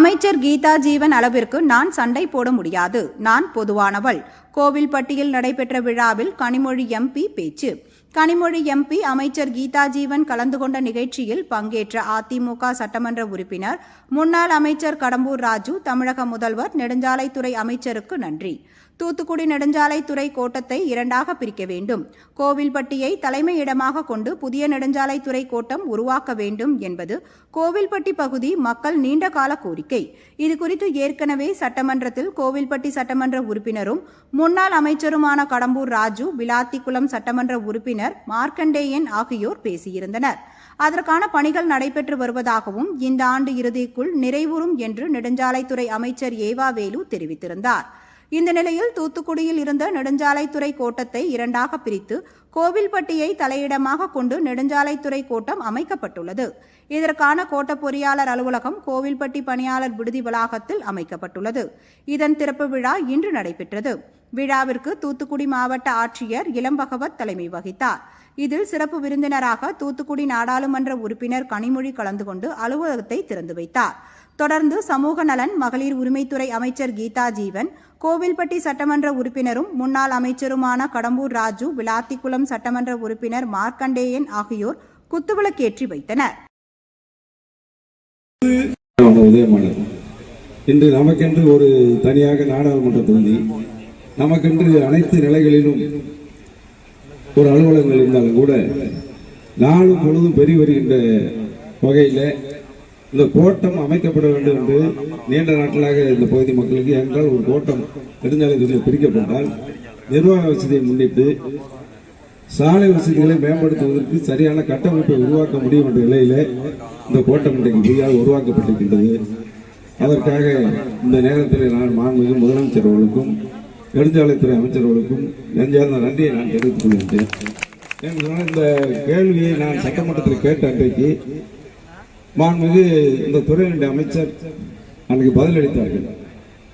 அமைச்சர் கீதா ஜீவன் அளவிற்கு நான் சண்டை போட முடியாது. நான் பொதுவானவள். கோவில்பட்டியில் நடைபெற்ற விழாவில் கனிமொழி எம்பி பேச்சு. கனிமொழி எம்பி அமைச்சர் கீதா ஜீவன் கலந்து கொண்ட நிகழ்ச்சியில் பங்கேற்ற அதிமுக சட்டமன்ற உறுப்பினர் முன்னாள் அமைச்சர் கடம்பூர் ராஜு தமிழக முதல்வர் நெடுஞ்சாலைத்துறை அமைச்சருக்கு நன்றி. தூத்துக்குடி நெடுஞ்சாலைத்துறை கோட்டத்தை இரண்டாக பிரிக்க வேண்டும். கோவில்பட்டியை தலைமையிடமாக கொண்டு புதிய நெடுஞ்சாலைத்துறை கோட்டம் உருவாக்க வேண்டும் என்பது கோவில்பட்டி பகுதி மக்கள் நீண்ட கால கோரிக்கை. இதுகுறித்து ஏற்கனவே சட்டமன்றத்தில் கோவில்பட்டி சட்டமன்ற உறுப்பினரும் முன்னாள் அமைச்சருமான கடம்பூர் ராஜு விளாத்திக்குளம் சட்டமன்ற உறுப்பினர் மார்க்கண்டேயன் ஆகியோர் பேசியிருந்தனர். அதற்கான பணிகள் நடைபெற்று வருவதாகவும் இந்த ஆண்டு இறுதிக்குள் நிறைவுறும் என்று நெடுஞ்சாலைத்துறை அமைச்சர் ஏவா வேலு தெரிவித்திருந்தார். இந்த நிலையில் தூத்துக்குடியில் இருந்த நெடுஞ்சாலைத்துறை கோட்டத்தை இரண்டாக பிரித்து கோவில்பட்டியை தலையிடமாக கொண்டு நெடுஞ்சாலைத்துறை கோட்டம் அமைக்கப்பட்டுள்ளது. இதற்கான கோட்ட பொறியாளர் அலுவலகம் கோவில்பட்டி பணியாளர் விடுதி வளாகத்தில் அமைக்கப்பட்டுள்ளது. இதன் திறப்பு விழா இன்று நடைபெற்றது. விழாவிற்கு தூத்துக்குடி மாவட்ட ஆட்சியர் இளம்பகவத் தலைமை வகித்தார். இதில் சிறப்பு விருந்தினராக தூத்துக்குடி நாடாளுமன்ற உறுப்பினர் கனிமொழி கலந்து கொண்டு அலுவலகத்தை திறந்து வைத்தார். தொடர்ந்து சமூக நலன் மகளிர் உரிமைத்துறை அமைச்சர் கீதா ஜீவன் கோவில்பட்டி சட்டமன்ற உறுப்பினரும் முன்னாள் அமைச்சருமான கடம்பூர் ராஜு விளாத்திக்குளம் சட்டமன்ற உறுப்பினர் மார்க்கண்டேயன் ஆகியோர் குத்துவிளக்கேற்றி வைத்தனர். இன்று நமக்கென்று ஒரு தனியாக நாடாளுமன்ற தொகுதி. நமக்கென்று அனைத்து நிலைகளிலும் ஒரு அலுவலகங்கள் இருந்தாலும் கூட நாளும் பொழுதும் பெருகி வருகின்ற வகையில் இந்த கோட்டம் அமைக்கப்பட வேண்டும் என்று நீண்ட நாட்களாக இந்த பகுதி மக்களுக்கு என்றால் ஒரு கோட்டம் நெடுஞ்சாலைத்துறையில் பிரிக்கப்பட்டால் நிர்வாக வசதியை முன்னிட்டு சாலை வசதிகளை மேம்படுத்துவதற்கு சரியான கட்டமைப்பை உருவாக்க முடியும் என்ற நிலையில இந்த கோட்டம் இன்றைக்கு புதிதாக உருவாக்கப்பட்டிருக்கின்றது. அதற்காக இந்த நேரத்தில் நான் மாண்புமிகு முதலமைச்சர் அவர்களுக்கும் நெடுஞ்சாலைத்துறை அமைச்சர்களுக்கும் நெஞ்சார்ந்த நன்றியை நான் தெரிவித்துக் கொள்கின்றேன். இந்த கேள்வியை நான் சட்டமன்றத்தில் கேட்ட அன்றைக்கு மாண்புமிகு இந்த துறையினுடைய அமைச்சர் அன்றைக்கு பதிலளித்தார்கள்.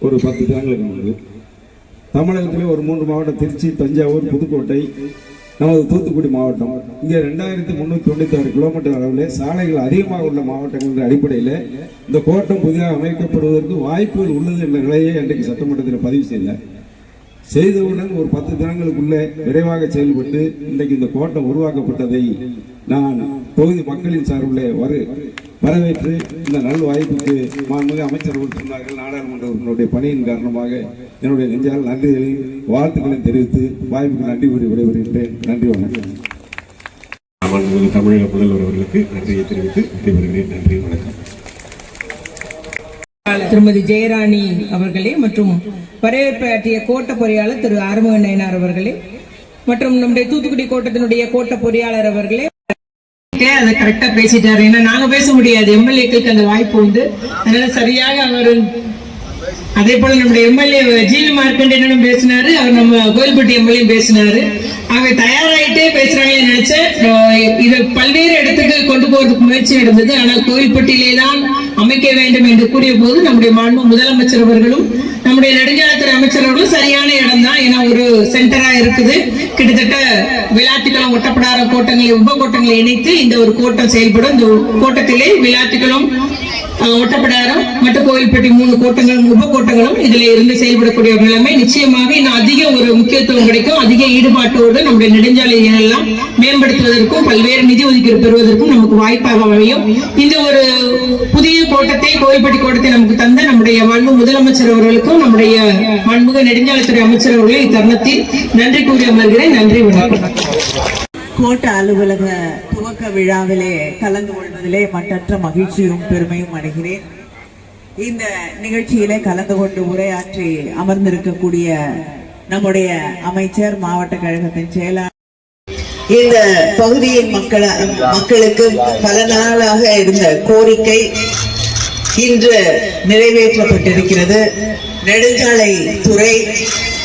ஒரு பத்து தினங்களுக்கு முன்பு. தமிழகத்திலே ஒரு மூன்று மாவட்டம் திருச்சி தஞ்சாவூர் புதுக்கோட்டை நமது தூத்துக்குடி மாவட்டம். இங்கே ரெண்டாயிரத்தி முந்நூற்றி தொண்ணூற்றி ஆறு கிலோமீட்டர் அளவில் சாலைகள் அதிகமாக உள்ள மாவட்டங்கள் என்ற அடிப்படையில் இந்த கோட்டம் புதிதாக அமைக்கப்படுவதற்கு வாய்ப்புகள் உள்ளது என்ற நிலையை அன்றைக்கு சட்டமன்றத்தில் பதிவு செய்யல. செய்தவுடன் ஒரு பத்து தினங்களுக்குள்ளே விரைவாக செயல்பட்டு இன்றைக்கு இந்த கோட்டம் உருவாக்கப்பட்டதை நான் தொகுதி மக்களின் சார்பில் வரு வரவேற்று இந்த நல் வாய்ப்புக்கு மாண்புமிகு அமைச்சர் அவர்கள் சொன்னார்கள். நாடாளுமன்ற உறுப்பினருடைய பணியின் காரணமாக என்னுடைய நெஞ்சால் நன்றிகளையும் வாழ்த்துக்களையும் தெரிவித்து வாய்ப்புக்கு நன்றி கூறி விடைபெறுகின்றேன். நன்றி வணக்கம். மாண்புமிகு தமிழக முதல்வர் அவர்களுக்கு நன்றியை தெரிவித்து விடைபெறுகிறேன். நன்றி வணக்கம். திருமதி ஜெயராணி அவர்களே மற்றும் வரவேற்பாற்றிய கோட்ட பொறியாளர் திரு ஆறுமுக நயனார் அவர்களே மற்றும் நம்முடைய தூத்துக்குடி கோட்டத்தினுடைய கோட்ட பொறியாளர் அவர்களே. அதை கரெக்டா பேசிட்டாரு? ஏன்னா நாங்க பேச முடியாது. எம்எல்ஏக்களுக்கு அந்த வாய்ப்பு உண்டு. அதனால சரியாக அவர் அதே போல நம்முடைய எம்எல்ஏ ஜீவி மார்க்கண்டேனும் பேசினாரு. அவர் நம்ம கோயில்பட்டி எம்எல்ஏ பேசினாரு. அவங்க தயாராயிட்டே பேசுறாங்கன்னு நினைச்சேன் இதை பல்வேறு இடத்துக்கு கொண்டு போறதுக்கு முயற்சி நடந்தது. ஆனால் கோயில்பட்டியிலே தான் அமைக்க வேண்டும் என்று கூறிய போது நம்முடைய மாண்பு முதலமைச்சர் அவர்களும் நம்முடைய நெடுஞ்சாலைத்துறை அமைச்சர் அவர்களும் சரியான இடம் தான் ஏன்னா ஒரு சென்டரா இருக்குது. கிட்டத்தட்ட விளாத்திக்குளம் ஒட்டப்படார கோட்டங்களை உப கோட்டங்களை இணைத்து இந்த ஒரு கோட்டம் செயல்படும். இந்த கோட்டத்திலே விளாத்திக்குளம் ஒட்டப்பிடாரம் மற்றும் மூணு கோட்டங்களும் உபகோட்டங்களும் இதுல இருந்து செயல்படக்கூடிய ஒரு நிலைமை. நிச்சயமாக இன்னும் அதிக ஒரு முக்கியத்துவம் கிடைக்கும். அதிக ஈடுபாட்டோடு நம்முடைய நெடுஞ்சாலைகள் எல்லாம் மேம்படுத்துவதற்கும் பல்வேறு நிதி ஒதுக்கீடு பெறுவதற்கும் நமக்கு வாய்ப்பாக அமையும். இந்த ஒரு புதிய கோட்டத்தை கோயில்பட்டி கோட்டத்தை நமக்கு தந்த நம்முடைய மாண்பு முதலமைச்சர் அவர்களுக்கும் நம்முடைய மாண்புக நெடுஞ்சாலைத்துறை அமைச்சர் அவர்களும் இத்தருணத்தில் நன்றி கூறி அமர்கிறேன். நன்றி வணக்கம். கோட்ட அலுவலக துவக்க விழாவிலே கலந்து கொள்வதிலே மட்டற்ற மகிழ்ச்சியும் பெருமையும் அடைகிறேன். இந்த நிகழ்ச்சியிலே கலந்து கொண்டு உரையாற்றி அமர்ந்திருக்கக்கூடிய நம்முடைய அமைச்சர் மாவட்ட கழகத்தின் செயலாளர். இந்த பகுதியின் மக்கள மக்களுக்கு பல நாளாக இருந்த கோரிக்கை இன்று நிறைவேற்றப்பட்டிருக்கிறது. நெடுஞ்சாலை துறை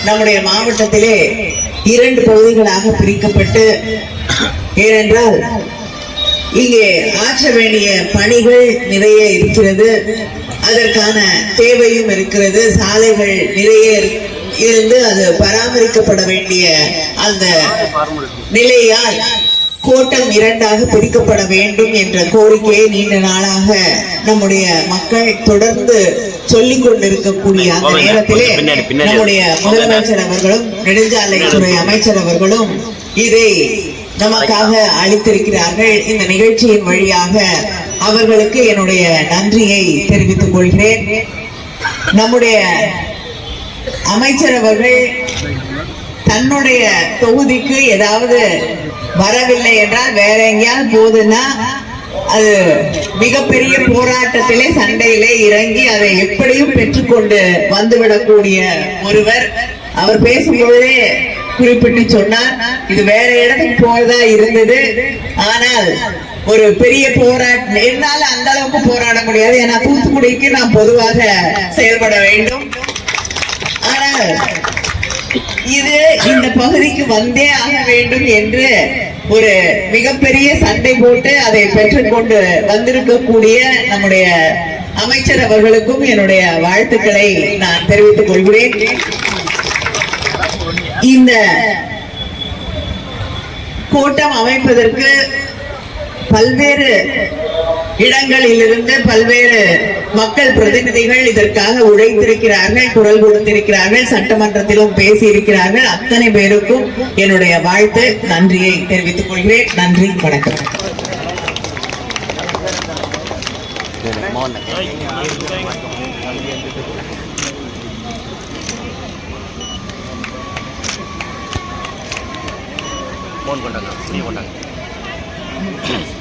நம்முடைய மாவட்டத்திலே இரண்டு பகுதிகளாக பிரிக்கப்பட்டு ஏனென்றால் இங்கே ஆற்ற வேண்டிய பணிகள் நிறைய இருக்கிறது அதற்கான தேவையும் இருக்கிறது சாலைகள் நிறைய இருந்து அது பராமரிக்கப்பட வேண்டிய அந்த நிலையால் கோட்டம் இரண்டாக பிரிக்கப்பட வேண்டும் என்ற கோரிக்கையை நீண்ட நாளாக நம்முடைய மக்கள் தொடர்ந்து சொல்லிக் கொண்டிருக்கக்கூடிய அந்த. நேரத்திலே. நம்முடைய முதலமைச்சர் அவர்களும் நெடுஞ்சாலைத்துறை அமைச்சர் அவர்களும் இதை நமக்காக அளித்திருக்கிறார்கள் இந்த நிகழ்ச்சியின் வழியாக அவர்களுக்கு என்னுடைய நன்றியை தெரிவித்துக் கொள்கிறேன் நம்முடைய அமைச்சர் அவர்கள் தன்னுடைய தொகுதிக்கு ஏதாவது வரவில்லை என்றால் வேற எங்கேயாவது போகுதுன்னா அது மிகப்பெரிய போராட்டத்திலே சண்டையிலே இறங்கி அதை எப்படியும் பெற்றுக்கொண்டு வந்துவிடக்கூடிய ஒருவர். அவர் பேசும்பொழுதே குறிப்பிட்டு சொன்னார் இது வேற இடத்துக்கு போறதா இருந்தது. ஆனால் ஒரு பெரிய போராட்டம் என்னால அந்த அளவுக்கு போராட முடியாது. ஏன்னா தூத்துக்குடிக்கு நாம் பொதுவாக செயல்பட வேண்டும். ஆனால் இது இந்த பகுதிக்கு வந்தே ஆக வேண்டும் என்று ஒரு மிகப்பெரிய சண்டை போட்டு அதை பெற்றுக்கொண்டு வந்திருக்கக்கூடிய நம்முடைய அமைச்சர் அவர்களுக்கும் என்னுடைய வாழ்த்துக்களை நான் தெரிவித்துக் கொள்கிறேன். இந்த கூட்டம் அமைப்பதற்கு பல்வேறு இடங்களிலிருந்து பல்வேறு மக்கள் பிரதிநிதிகள் இதற்காக உழைத்திருக்கிறார்கள் குரல் கொடுத்திருக்கிறார்கள் சட்டமன்றத்திலும் பேசியிருக்கிறார்கள். அத்தனை பேருக்கும் என்னுடைய வாழ்த்து நன்றியை தெரிவித்துக் கொள்கிறேன். நன்றி வணக்கம். போன் கொண்டாங்க கொண்டாங்க.